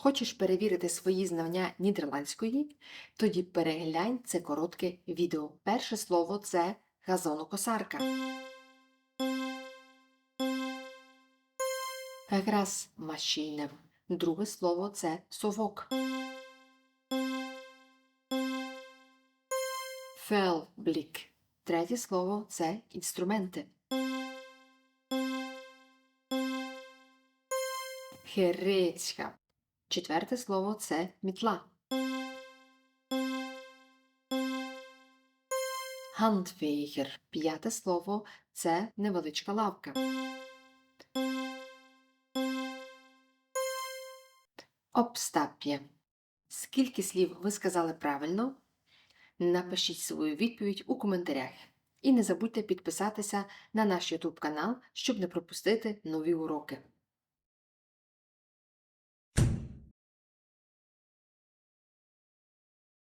Хочеш перевірити свої знання нідерландської? Тоді переглянь це коротке відео. Перше слово це газонокосарка. Грасмашіне. Друге слово це совок. Фелблік. Третє слово це інструменти. Gereedschap. Четверте слово це мітла. Handveger. П'яте слово це невеличка лавка. Обстап'є. Скільки слів ви сказали правильно? Напишіть свою відповідь у коментарях. І не забудьте підписатися на наш YouTube канал, щоб не пропустити нові уроки.